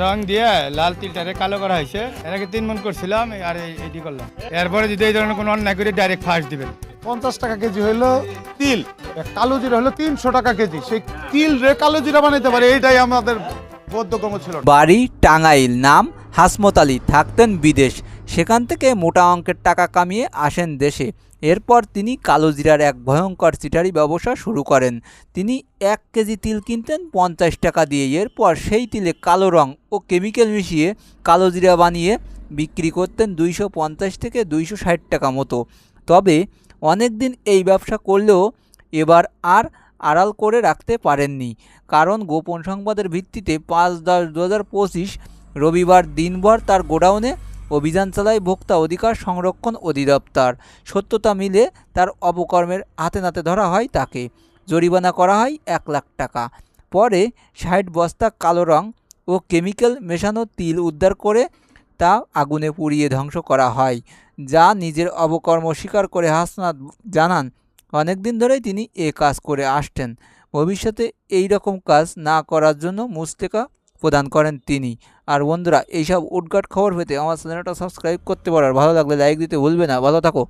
রং দিয়ে লাল তিলটারে কালো করা হয়েছে। এটাকে তিন মন করছিলাম আর এটি এইটি করলাম। এরপরে যদি এই ধরনের কোনো অন্যায় করে ডাইরেক্ট ফাঁস দিবেন। পঞ্চাশ টাকা কেজি হইল তিল। কালো জিরা হলো তিনশো টাকা কেজি। সেই তিল রে কালো জিরা বানাইতে পারে এইটাই আমাদের বোধগম্য ছিল। বাড়ি টাঙ্গাইল নাম হাসমত আলী। থাকতেন বিদেশ। সেখান থেকে মোটা অঙ্কের টাকা কামিয়ে আসেন দেশে। এরপর তিনি কালোজিরার এক ভয়ঙ্কর চিটারি ব্যবসা শুরু করেন। তিনি এক কেজি তিল কিনতেন পঞ্চাশ টাকা দিয়ে। এরপর সেই তিলে কালো রং ও কেমিক্যাল মিশিয়ে কালোজিরা বানিয়ে বিক্রি করতেন দুইশো পঞ্চাশ থেকে দুইশো ষাট টাকা মতো। তবে অনেক দিন এই ব্যবসা করলেও এবার আর আড়াল করে রাখতে পারেননি। কারণ গোপন সংবাদের ভিত্তিতে পাঁচ দশ দু রবিবার দিনভর তার গোডাউনে অভিযান চালায় ভোক্তা অধিকার সংরক্ষণ অধিদপ্তর। সত্যতা মিলে তার অপকর্মের হাতে নাতে ধরা হয় তাকে। জরিমানা করা হয় এক লাখ টাকা। পরে ষাট বস্তা কালো রং ও কেমিক্যাল মেশানো তিল উদ্ধার করে তা আগুনে পুড়িয়ে ধ্বংস করা হয়। যা নিজের অপকর্ম স্বীকার করে হাসনাত জানান, অনেক দিন ধরেই তিনি এ কাজ করে আসতেন ভবিষ্যতে এই রকম কাজ না করার জন্য মুস্তেকা প্রদান করেন তিনি। আর বন্ধুরা, এইসব উদ্ঘাট খবর পেতে আমার চ্যানেলটা সাবস্ক্রাইব করতে পারার ভালো লাগলে লাইক দিতে ভুলবে না। ভালো থাকো।